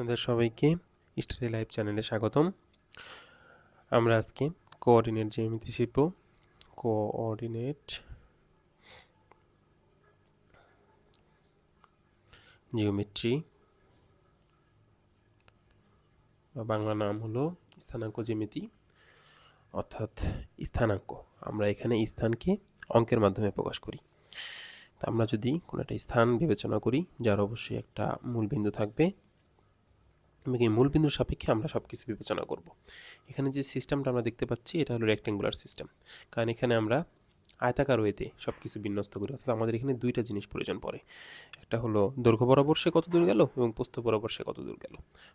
আপনাদের সবাইকে study live চ্যানেলে স্বাগতম। আমরা আজকে কোঅর্ডিনেট জ্যামিতি শিখব। Coordinate geometry. বা বাংলা নাম হলো স্থানাঙ্ক জ্যামিতি, অর্থাৎ স্থানাঙ্ক। আমরা এখানে স্থানকে অঙ্কের মাধ্যমে প্রকাশ করি। তা আমরা যদি কোনো একটা স্থান বিবেচনা করি, যার অবশ্যই একটা মূল বিন্দু থাকবে এবং এই মূল বিন্দুর সাপেক্ষে আমরা সব কিছু বিবেচনা করব। এখানে যে সিস্টেমটা আমরা দেখতে পাচ্ছি, এটা হলো রেক্টেঙ্গুলার সিস্টেম কারণ এখানে আমরা আয়তাকার ওয়েতে সব কিছু বিন্যস্ত করি, অর্থাৎ আমাদের এখানে দুইটা জিনিস প্রয়োজন পড়ে। একটা হলো দৈর্ঘ্য বরাবর সে কত দূর গেল এবং প্রস্থ বরাবর সে কত দূর গেল।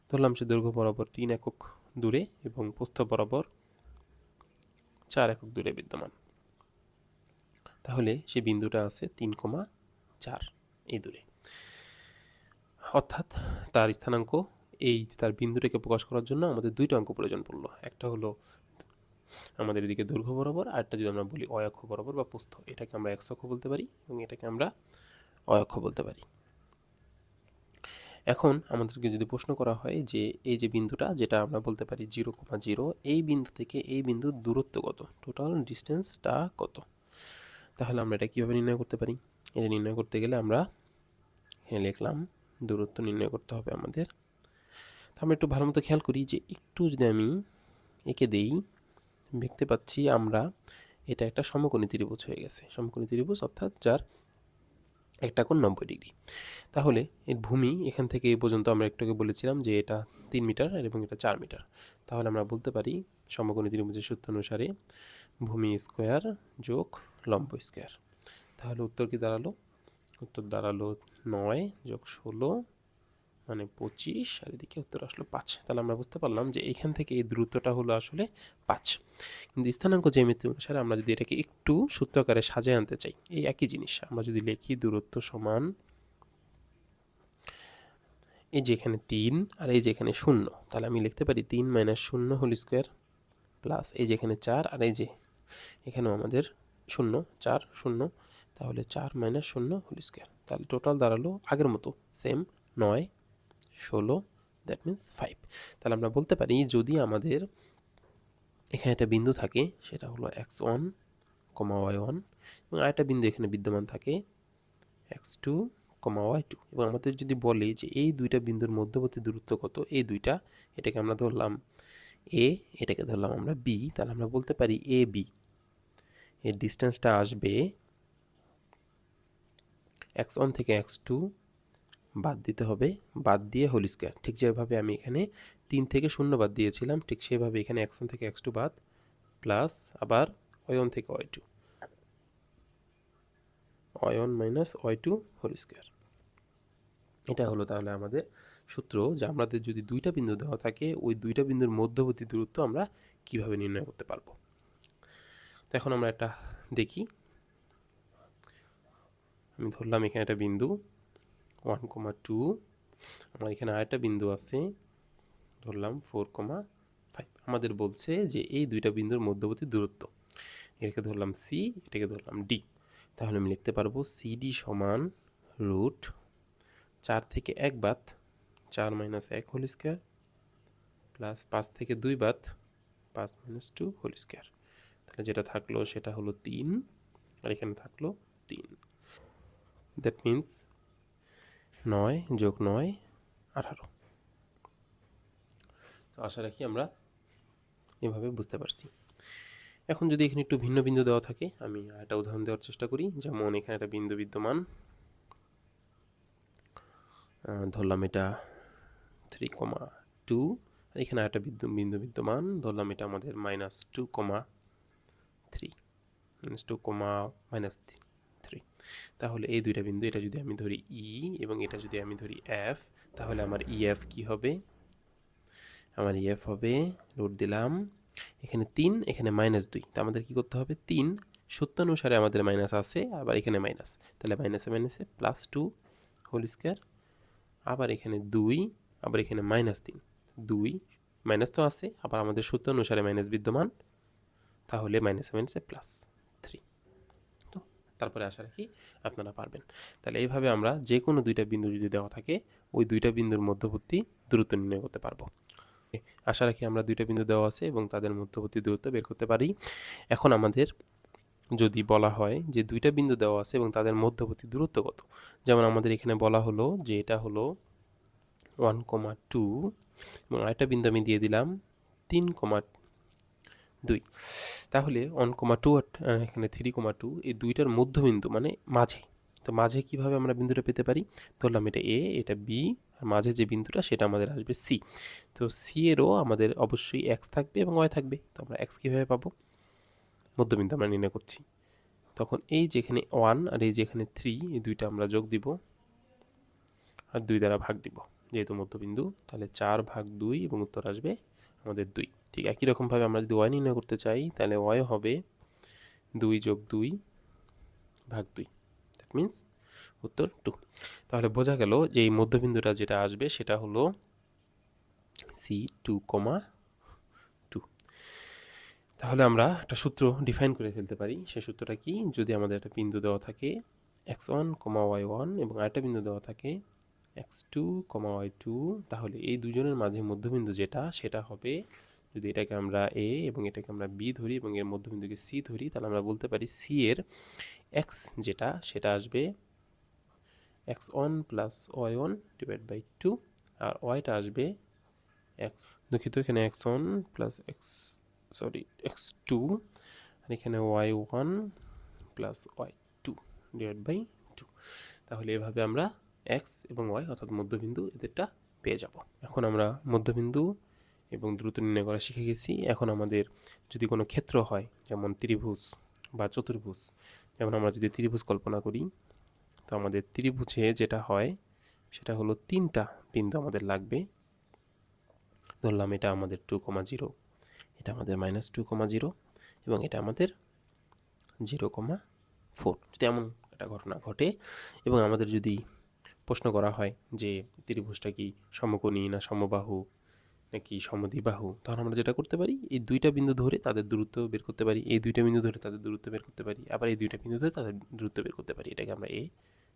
ধরলাম সে দৈর্ঘ্য বরাবর তিন একক দূরে এবং প্রস্থ বরাবর চার একক দূরে বিদ্যমান। তাহলে সে বিন্দুটা আছে তিন কমা চার এই দূরে। অর্থাৎ তার স্থানাঙ্ক এই তার বিন্দুটাকে প্রকাশ করার জন্য আমাদের দুইটা অঙ্ক প্রয়োজন পড়ল। একটা হলো আমাদের এদিকে দৈর্ঘ্য বরাবর আরেকটা যদি আমরা বলি অয়ক্ষ বরাবর বা প্রস্থ। এটাকে আমরা এক অক্ষ বলতে পারি এবং এটাকে আমরা অয়ক্ষ বলতে পারি। এখন আমাদেরকে যদি প্রশ্ন করা হয় যে এই যে বিন্দুটা, যেটা আমরা বলতে পারি জিরো কমা জিরো, এই বিন্দু থেকে এই বিন্দুর দূরত্ব কত? টোটাল ডিস্টেন্সটা কত? তাহলে আমরা এটা কীভাবে নির্ণয় করতে পারি? এটা নির্ণয় করতে গেলে আমরা এখানে লিখলাম, দূরত্ব নির্ণয় করতে হবে আমাদের। তো আমরা একটু ভালো মতো খেয়াল করি যে একটু যদি আমি এঁকে দেই, দেখতে পাচ্ছি আমরা এটা একটা সমকোণী ত্রিভুজ হয়ে গেছে। সমকোণী ত্রিভুজ অর্থাৎ যার একটা কোণ নব্বই ডিগ্রি। তাহলে এর ভূমি এখান থেকে এই পর্যন্ত আমরা একটুকে বলেছিলাম যে এটা তিন মিটার এবং এটা চার মিটার। তাহলে আমরা বলতে পারি সমকোণী ত্রিভুজের সূত্র অনুসারে ভূমি স্কোয়ার যোগ লম্ব স্কোয়ার। তাহলে উত্তর কি দাঁড়াল? উত্তর দাঁড়াল নয় যোগ ষোলো মানে পঁচিশ আর এদিকে উত্তর আসলো পাঁচ। তাহলে আমরা বুঝতে পারলাম যে এখান থেকে এই দূরত্বটা হলো আসলে পাঁচ। কিন্তু স্থানাঙ্ক জ্যামিতি অনুসারে আমরা যদি এটাকে একটু সূত্র আকারে সাজায় আনতে চাই, এই একই জিনিস, আমরা যদি লিখি দূরত্ব সমান এই যে এখানে তিন আর এই যে এখানে শূন্য, তাহলে আমি লিখতে পারি তিন মাইনাস শূন্য হোল স্কোয়ার প্লাস এই যে এখানে চার আর এই যে এখানেও আমাদের শূন্য, চার শূন্য, তাহলে চার মাইনাস শূন্য হোল স্কোয়ার। তাহলে টোটাল দাঁড়াল আগের মতো, সেম নয় ষোলো দ্যাট মিন্স ফাইভ তাহলে আমরা বলতে পারি যদি আমাদের এখানে একটা বিন্দু থাকে, সেটা হলো x one comma y one এবং আরেকটা বিন্দু এখানে বিদ্যমান থাকে x two comma y two এবং আমাদের যদি বলে যে এই দুইটা বিন্দুর মধ্যবর্তী দূরত্ব কত, এই দুইটা, এটাকে আমরা ধরলাম এ এটাকে ধরলাম আমরা বি তাহলে আমরা বলতে পারি এ বি এর ডিস্টেন্সটা আসবে এক্স ওয়ান থেকে এক্স টু বাদ দিতে হবে, বাদ দিয়ে হোল স্কোয়ার ঠিক যেভাবে আমি এখানে তিন থেকে শূন্য বাদ দিয়েছিলাম, ঠিক সেভাবে এখানে এক্স থেকে এক্স টু বাদ প্লাস আবার ওয়ান থেকে y two one minus y two whole square এটা হলো তাহলে আমাদের সূত্র, যে আমাদের যদি দুইটা বিন্দু দেওয়া থাকে, ওই দুইটা বিন্দুর মধ্যবর্তী দূরত্ব আমরা কীভাবে নির্ণয় করতে পারব? তো এখন আমরা একটা দেখি। আমি ধরলাম এখানে একটা বিন্দু ওয়ান কমা টু আমার এখানে আরেকটা বিন্দু আছে, ধরলাম ফোর কমা ফাইভ আমাদের বলছে যে এই দুইটা বিন্দুর মধ্যবর্তী দূরত্ব, এটাকে ধরলাম সি এটাকে ধরলাম ডি তাহলে আমি লিখতে পারব সিডি সমান রুট চার থেকে এক বাদ চার মাইনাস এক হোল স্কোয়ার প্লাস পাঁচ থেকে দুই বাদ পাঁচ মাইনাস টু হোল স্কোয়ার তাহলে যেটা থাকল সেটা হলো তিন, আর এখানে থাকল তিন। দ্যাট মিন্স নয় যোগ নয় আঠারো। তো আশা রাখি আমরা এভাবে বুঝতে পারছি। এখন যদি এখানে একটু ভিন্ন বিন্দু দেওয়া থাকে, আমি একটা উদাহরণ দেওয়ার চেষ্টা করি। যেমন এখানে একটা বিন্দু বিদ্যমান। ধরলাম এটা থ্রি কমা টু আর এখানে একটা বিন্দু বিন্দু বিদ্যমান। ধরলাম এটা আমাদের minus two comma three minus two comma minus three তাহলে এই দুইটা বিন্দু, এটা যদি আমি ধরি ই এবং এটা যদি আমি ধরি এফ তাহলে আমার ই এফ কী হবে? আমার ইএফ হবে রুট দিলাম, এখানে তিন, এখানে মাইনাস দুই। তা আমাদের কী করতে হবে? তিন। সত্যানুসারে আমাদের মাইনাস আছে, আবার এখানে মাইনাস তাহলে মাইনাসে মাইনাসে প্লাস টু হোল স্কোয়ার আবার এখানে দুই, আবার এখানে মাইনাস তিন। দুই মাইনাস তো আছে, আবার আমাদের সূত্র অনুসারে মাইনাস বিদ্যমান, তাহলে মাইনাসে মাইনাসে প্লাস থ্রি তারপরে আশা রাখি আপনারা পারবেন। তাহলে এইভাবে আমরা যে কোনো দুইটা বিন্দু যদি দেওয়া থাকে, ওই দুইটা বিন্দুর মধ্যবর্তী দূরত্ব নির্ণয় করতে পারব। আশা রাখি আমরা দুইটা বিন্দু দেওয়া আছে এবং তাদের মধ্যবর্তী দূরত্ব বের করতে পারি। এখন আমাদের যদি বলা হয় যে দুইটা বিন্দু দেওয়া আছে এবং তাদের মধ্যবর্তী দূরত্ব কত? যেমন আমাদের এখানে বলা হলো যে এটা হলো ওয়ান কমা টু এবং আরেকটা বিন্দু আমি দিয়ে দিলাম তিন কমা দুই। তাহলে ওয়ান কমা টু আর এখানে থ্রি কমা টু এই দুইটার মধ্যবিন্দু মানে মাঝে। তো মাঝে কীভাবে আমরা বিন্দুটা পেতে পারি? ধরলাম এটা এ এটা বি আর মাঝে যে বিন্দুটা, সেটা আমাদের আসবে সি তো সি এরও আমাদের অবশ্যই এক্স থাকবে এবং ওয়াই থাকবে। তো আমরা এক্স কীভাবে পাবো? মধ্যবিন্দু আমরা নির্ণয় করছি। তখন এই যেখানে ওয়ান আর এই যেখানে থ্রি এই দুইটা আমরা যোগ দিব। আর দুই দ্বারা ভাগ দিব। যেহেতু মধ্যবিন্দু, তাহলে চার ভাগ দুই এবং উত্তর আসবে আমাদের দুই। ঠিক একই রকমভাবে আমরা যদি ওয়াই নির্ণয় করতে চাই, তাহলে ওয়াই হবে দুই যোগ দুই ভাগ দুই। দ্যাট মিন্স উত্তর টু তাহলে বোঝা গেল যে এই মধ্যবিন্দুটা যেটা আসবে সেটা হলো সি টু কমা টু তাহলে আমরা একটা সূত্র ডিফাইন করে ফেলতে পারি। সেই সূত্রটা কি? যদি আমাদের একটা বিন্দু দেওয়া থাকে x one comma y one এবং আরেকটা বিন্দু দেওয়া থাকে x two comma y two তাহলে এই দুজনের মাঝে মধ্যবিন্দু যেটা, সেটা হবে যদি এটাকে আমরা এ এবং এটাকে আমরা বি ধরি এবং এর মধ্যবিন্দুকে সি ধরি, তাহলে আমরা বলতে পারি সি এর এক্স যেটা, সেটা আসবে x one plus y one divide by two আর ওয়াইটা আসবে এক্স দুঃখিত, এখানে x one plus x sorry x two আর এখানে y one plus y two divide by two তাহলে এভাবে আমরা এক্স এবং ওয়াই অর্থাৎ মধ্যবিন্দু এদেরটা পেয়ে যাব। এখন আমরা মধ্যবিন্দু এবং দ্রুত নির্ণয় করা শিখে গেছি। এখন আমাদের যদি কোনো ক্ষেত্র হয়, যেমন ত্রিভুজ বা চতুর্ভুজ, যেমন আমরা যদি ত্রিভুজ কল্পনা করি, তো আমাদের ত্রিভুজে যেটা হয়, সেটা হলো তিনটা বিন্দু আমাদের লাগবে। ধরলাম এটা আমাদের টু কমা জিরো এটা আমাদের মাইনাস টু কমা জিরো এবং এটা আমাদের জিরো কমা ফোর যদি এমন একটা ঘটনা ঘটে এবং আমাদের যদি প্রশ্ন করা হয় যে ত্রিভুজটা কি সমকোণী না সমবাহু নাকি সমদ্বিবাহু তখন আমরা যেটা করতে পারি, এই দুইটা বিন্দু ধরে তাদের দূরত্ব বের করতে পারি, এই দুইটা বিন্দু ধরে তাদের দূরত্ব বের করতে পারি, আবার এই দুইটা বিন্দু ধরে তাদের দূরত্ব বের করতে পারি, এটাকে আমরা এ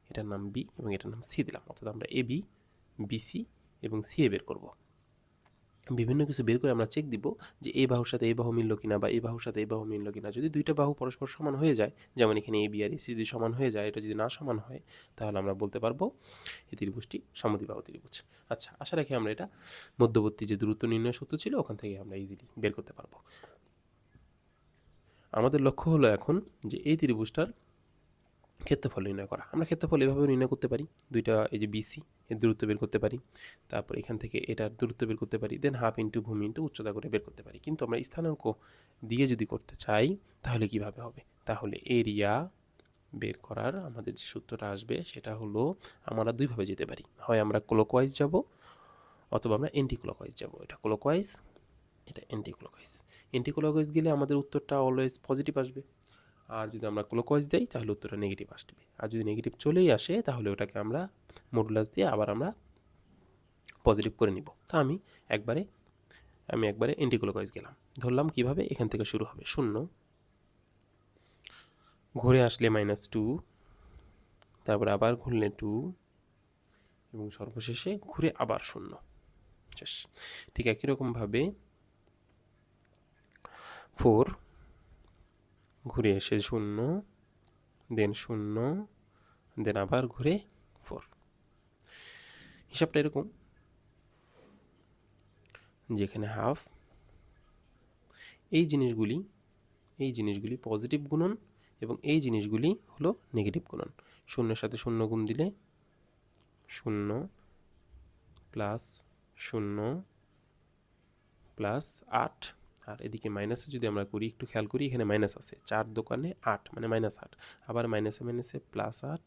এটার নাম বি এবং এটার নাম সি দিলাম, অর্থাৎ আমরা এ বি বিসি এবং সি এ বের করব। বিভিন্ন কিছু বের করে আমরা চেক দিব যে এই বাহুর সাথে এই বাহু মিললো কিনা বা এই বাহুর সাথে এই বাহু মিললো কিনা। যদি দুইটা বাহু পরস্পর সমান হয়ে যায়, যেমন এখানে এ বি আর এসি যদি সমান হয়ে যায়, এটা যদি না সমান হয়, তাহলে আমরা বলতে পারব এই ত্রিভুজটি সমদ্বিবাহু ত্রিভুজ। আচ্ছা আশা রাখি আমরা এটা মধ্যবর্তী যে দূরত্ব নির্ণয় সূত্র ছিল, ওখান থেকে আমরা ইজিলি বের করতে পারব। আমাদের লক্ষ্য হলো এখন যে এই ত্রিভুজটার ক্ষেত্রফল নির্ণয় করা। আমরা ক্ষেত্রফল এভাবে নির্ণয় করতে পারি। দুইটা এই যে বিসি এর দূরত্ব বের করতে পারি। তারপর এখান থেকে এটার দূরত্ব বের করতে পারি। দেন হাফ ইন্টু ভূমি ইন্টু উচ্চতা করে বের করতে পারি। কিন্তু আমরা স্থানাঙ্ক দিয়ে যদি করতে চাই, তাহলে কীভাবে হবে? তাহলে এরিয়া বের করার আমাদের যে সূত্রটা আসবে, সেটা হলো আমরা দুইভাবে যেতে পারি। হয় আমরা ক্লকওয়াইজ যাব, অথবা আমরা এন্টি ক্লকওয়াইজ যাব। এটা ক্লকওয়াইজ এটা এন্টি ক্লকওয়াইজ এন্টি ক্লকওয়াইজ গেলে আমাদের উত্তরটা অলওয়েজ পজিটিভ আসবে। আর যদি আমরা ক্লোকওয়াইজ দেই, তাহলে উত্তরটা নেগেটিভ আসবে। আর যদি নেগেটিভ চলেই আসে, তাহলে ওটাকে আমরা মডুলাস দিয়ে আবার আমরা পজিটিভ করে নিব। তা আমি একবারে আমি একবারে এন্টিক্লোকওয়াইজ গেলাম। ধরলাম কীভাবে? এখান থেকে শুরু হবে। শূন্য। ঘুরে আসলে মাইনাস টু তারপর আবার ঘুরলে টু এবং সর্বশেষে ঘুরে আবার শূন্য। শেষ। ঠিক একই রকমভাবে ফোর ঘুরে এসে শূন্য দেন শূন্য দেন আবার ঘুরে ফোর হিসাবটা এরকম। যেখানে হাফ এই জিনিসগুলি এই জিনিসগুলি পজিটিভ গুণন এবং এই জিনিসগুলি হলো নেগেটিভ গুণন। শূন্যের সাথে শূন্য গুণ দিলে, শূন্য প্লাস শূন্য প্লাস আট। আর এদিকে মাইনাসে যদি আমরা করি, একটু খেয়াল করি, এখানে মাইনাস আছে। চার দোকানে আট মানে মাইনাস আট। আবার মাইনাসে মাইনাসে প্লাস আট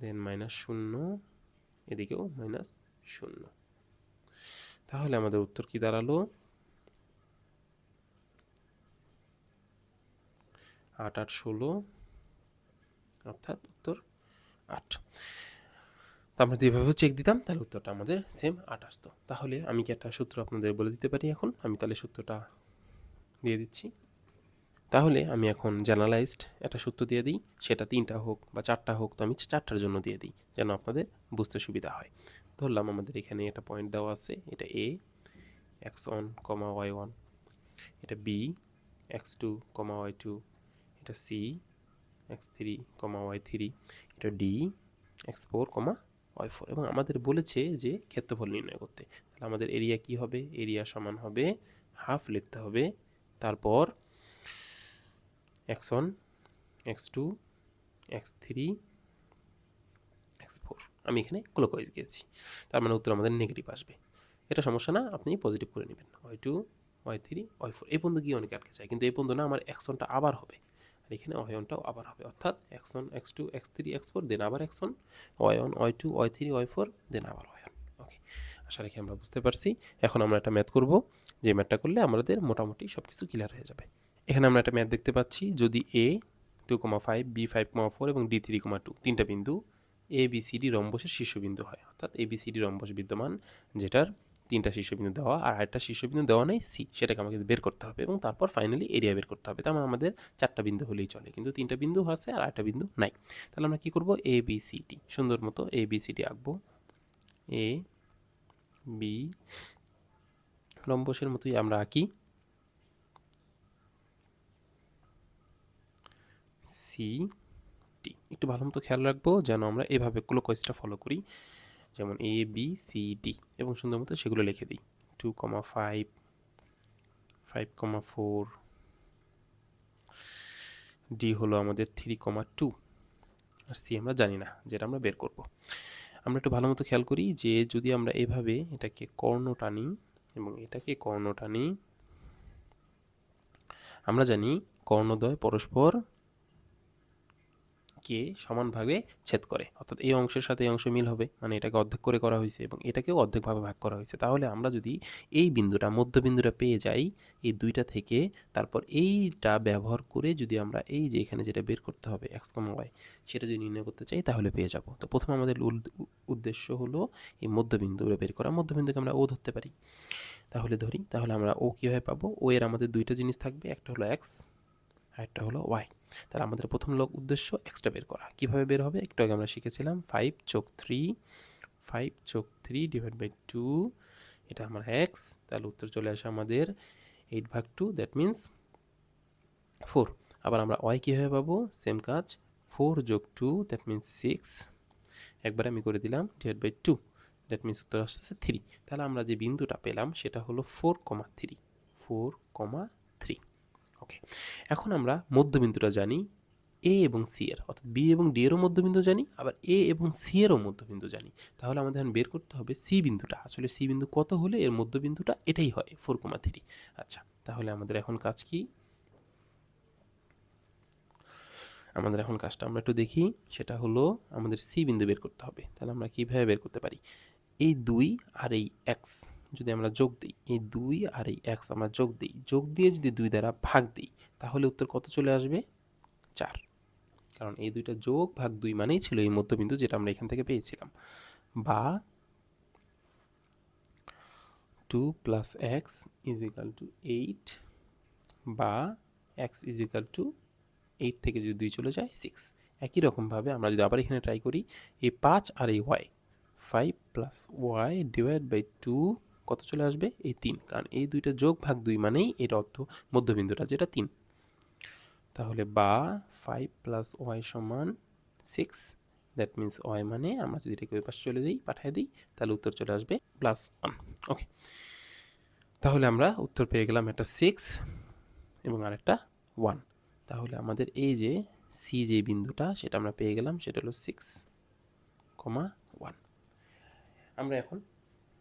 দেন মাইনাস শূন্য, এদিকেও মাইনাস শূন্য। তাহলে আমাদের উত্তর কি দাঁড়াল? আট আট, ষোলো, অর্থাৎ উত্তর আট। তো আমরা যদি এভাবে চেক দিতাম, তাহলে উত্তরটা আমাদের সেম আট আসতো। তাহলে আমি কি একটা সূত্র আপনাদের বলে দিতে পারি এখন? আমি তাহলে সূত্রটা দিয়ে দিচ্ছি। তাহলে আমি এখন জেনারেলাইজড একটা সূত্র দিয়ে দিই। সেটা তিনটা হোক বা চারটা হোক, তো আমি চারটার জন্য দিয়ে দিই, যেন আপনাদের বুঝতে সুবিধা হয়। ধরলাম আমাদের এখানে একটা পয়েন্ট দেওয়া আছে, এটা A x one comma y one এটা B x two comma y two এটা C x three comma y three এটা D x four comma y four এবং আমাদের বলেছে যে ক্ষেত্রফল নির্ণয় করতে। তাহলে আমাদের এরিয়া কি হবে? এরিয়া সমান হবে হাফ লিখতে হবে। তারপর x one x two x three x four আমি এখানে ক্লোকওয়াইজ গিয়েছি। তার মানে উত্তর আমাদের নেগেটিভ আসবে। এটা সমস্যা না, আপনি পজিটিভ করে নেবেন। Y two y three y four এই পর্যন্ত গিয়ে অনেকে আটকে যায়। কিন্তু এই পর্যন্ত না, আমার অ্যাকশনটা আবার হবে। আর এখানে অয়নটাও আবার হবে। অর্থাৎ x one x two x three x four then আবার x one y one y two y three y four then আবার ওয়ান ওকে আশা রাখি আমরা বুঝতে পারছি। এখন আমরা একটা ম্যাথ করব। যে ম্যাথটা করলে আমাদের মোটামুটি সব কিছু ক্লিয়ার হয়ে যাবে। এখানে আমরা একটা ম্যাথ দেখতে পাচ্ছি। যদি A two comma five B five comma four এবং ডি থ্রি কমা টু তিনটা বিন্দু এ বি সি ডি রম্বসের শীর্ষবিন্দু হয়। অর্থাৎ A B C D rhombus বিদ্যমান, যেটার তিনটা শীর্ষবিন্দু দেওয়া আর আরেকটা শীর্ষবিন্দু দেওয়া নেই সি সেটাকে আমাকে বের করতে হবে এবং তারপর ফাইনালি এরিয়া বের করতে হবে। তার আমাদের চারটা বিন্দু হলেই চলে, কিন্তু তিনটা বিন্দু আছে আর একটা বিন্দু নাই। তাহলে আমরা কী করব? এ বি সি টি সুন্দর মতো এ বি সি টি আঁকবো। এ বি রম্বসের মতোই আমরা আঁকি। সি টি একটু ভালো মতো খেয়াল রাখব যেন আমরা এভাবে ক্লোকোয়েসটা ফলো করি। যেমন এ বি সি ডি এবং সুন্দর মতো সেগুলো লিখে দিই। Two comma five five comma four D হলো আমাদের থ্রি কমা টু আর সি আমরা জানি না, যেটা আমরা বের করব। আমরা একটু ভালো মতো খেয়াল করি যে যদি আমরা এভাবে এটাকে কর্ণ টানি এবং এটাকে কর্ণ টানি, আমরা জানি কর্ণদ্বয় পরস্পর কে সমানভাবে ছেদ করে। অর্থাৎ এই অংশের সাথে এই অংশ মিল হবে মানে এটাকে অর্ধেক করে করা হয়েছে এবং এটাকেও অর্ধেকভাবে ভাগ করা হয়েছে। তাহলে আমরা যদি এই বিন্দুটা, মধ্যবিন্দুটা পেয়ে যাই, এই দুইটা থেকে, তারপর এইটা ব্যবহার করে যদি আমরা এই যে এখানে যেটা বের করতে হবে এক্স কম ওয়াই সেটা যদি নির্ণয় করতে চাই, তাহলে পেয়ে যাব। তো প্রথমে আমাদের উদ্দেশ্য হলো এই মধ্যবিন্দুটা বের করা। মধ্যবিন্দুকে আমরা ও ধরতে পারি। তাহলে ধরি, তাহলে আমরা ও কীভাবে পাবো? ও এর আমাদের দুইটা জিনিস থাকবে, একটা হলো এক্স আর একটা হলো ওয়াই তাহলে আমাদের প্রথম লোক উদ্দেশ্য এক্সট্রা বের করা। কীভাবে বের হবে? একটু আগে আমরা শিখেছিলাম ফাইভ চোখ থ্রি ফাইভ চোখ থ্রি ডিভাইড বাই টু এটা আমার এক্স তাহলে উত্তর চলে আসে আমাদের এইট ভাগ টু দ্যাট মিন্স ফোর আবার আমরা ওয়াই কীভাবে পাবো? সেম কাজ ফোর যোগ টু দ্যাট মিন্স সিক্স একবার আমি করে দিলাম divide by two that means উত্তর আসতেছে থ্রি তাহলে আমরা যে বিন্দুটা পেলাম, সেটা হলো four comma three four comma okay এখন আমরা মধ্যবিন্দুটা জানি এ এবং সি এর। অর্থাৎ বি এবং ডি এরও মধ্যবিন্দু জানি, আবার এ এবং সি এরও মধ্যবিন্দু জানি। তাহলে আমাদের এখন বের করতে হবে সি বিন্দুটা। আসলে সি বিন্দু কত হলে এর মধ্যবিন্দুটা এটাই হয় ফোর কমা থ্রি আচ্ছা তাহলে আমাদের এখন কাজ কি? আমাদের এখন কাজটা আমরা একটু দেখি। সেটা হলো আমাদের সি বিন্দু বের করতে হবে। তাহলে আমরা কীভাবে বের করতে পারি? এই দুই আর এই এক্স যদি আমরা যোগ দিই, এই দুই আর এই এক্স আমরা যোগ দিই, যোগ দিয়ে যদি দুই দ্বারা ভাগ দিই, তাহলে উত্তর কত চলে আসবে? চার। কারণ এই দুইটা যোগ ভাগ দুই মানেই ছিল এই মধ্যবিন্দু যেটা আমরা এখান থেকে পেয়েছিলাম। বা two plus x is equal to eight বা x is equal to eight থেকে যদি দুই চলে যায় সিক্স একই রকমভাবে আমরা যদি আবার এখানে ট্রাই করি, এই পাঁচ আর এই y five plus y divide by two কত চলে আসবে? এই তিন। কারণ এই দুইটা যোগ ভাগ দুই মানেই এর অর্থ মধ্যবিন্দুটা যেটা তিন। তাহলে বা ফাইভ প্লাস ওয়াই সমান সিক্স দ্যাট মিন্স ওয়াই মানে আমরা যদি এটাকে ওই পাশে চলে দিই, পাঠিয়ে দিই, তাহলে উত্তর চলে আসবে প্লাস ওয়ান ওকে তাহলে আমরা উত্তর পেয়ে গেলাম একটা সিক্স এবং আরেকটা ওয়ান তাহলে আমাদের এই যে সি যে বিন্দুটা, সেটা আমরা পেয়ে গেলাম, সেটা হলো সিক্স কমা ওয়ান আমরা এখন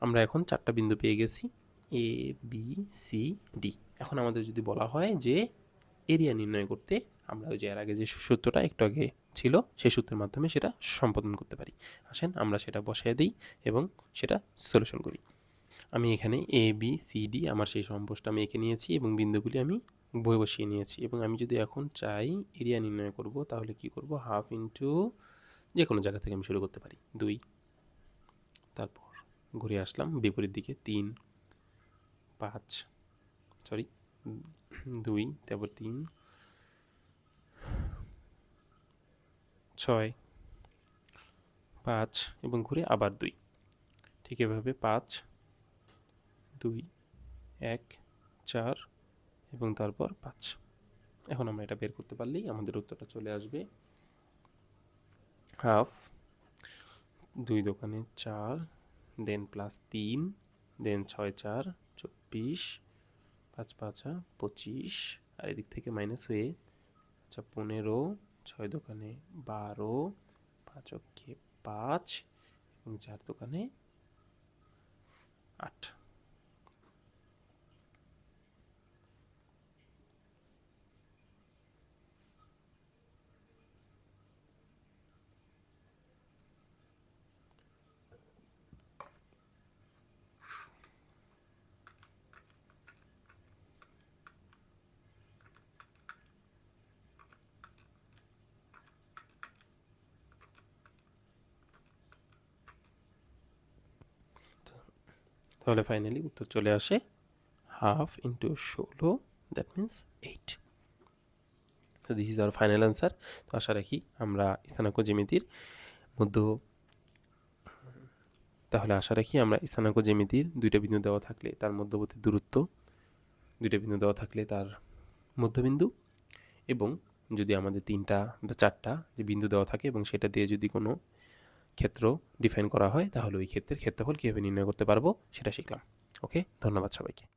আমরা এখন চারটা বিন্দু পেয়ে গেছি এ বি সি ডি এখন আমাদের যদি বলা হয় যে এরিয়া নির্ণয় করতে আমরা ওই যে এর আগে যে সূত্রটা একটু আগে ছিল, সেই সূত্রের মাধ্যমে সেটা সম্পাদন করতে পারি। আসেন আমরা সেটা বসাই দিই এবং সেটা সলিউশন করি। আমি এখানে এ বি সি ডি আমার সেই সম্পোষটা আমি এঁকে নিয়েছি এবং বিন্দুগুলি আমি বই বসিয়ে নিয়েছি। এবং আমি যদি এখন চাই এরিয়া নির্ণয় করব, তাহলে কি করব? হাফ ইন্টু যে কোনো জায়গা থেকে আমি শুরু করতে পারি। দুই ঘুরে আসলাম। বিপরীত দিকে তিন, পাঁচ সরি দুই, তারপর তিন, ছয়, পাঁচ এবং ঘুরে আবার দুই। ঠিক এভাবে পাঁচ, দুই, এক, চার এবং তারপর পাঁচ। এখন আমরা এটা বের করতে পারলেই আমাদের উত্তরটা চলে আসবে। হাফ, দুই দোকানে চার দেন প্লাস তিন দেন ছয়, চার, চব্বিশ, পাঁচ, পাঁচা পঁচিশ। আর এদিক থেকে মাইনাস হয়ে আচ্ছা পনেরো, ছয় দোকানে বারো, পাঁচ অক্ষে পাঁচ এবং চার দোকানে আট। তাহলে ফাইনালি উত্তর চলে আসে হাফ ইন্টু ষোলো দ্যাট মিন্স এইট তো this is our final answer তো আশা রাখি আমরা স্থানাঙ্ক জ্যামিতির মধ্য তাহলে আশা রাখি আমরা স্থানাঙ্ক জ্যামিতির দুইটা বিন্দু দেওয়া থাকলে তার মধ্যবর্তী দূরত্ব, দুইটা বিন্দু দেওয়া থাকলে তার মধ্যবিন্দু এবং যদি আমাদের তিনটা, চারটা যে বিন্দু দেওয়া থাকে এবং সেটা দিয়ে যদি কোনো ক্ষেত্র ডিফাইন করা হয়, তাহলে ওই ক্ষেত্রের ক্ষেত্রফল কীভাবে নির্ণয় করতে পারব সেটা শিখলাম। ওকে ধন্যবাদ সবাইকে।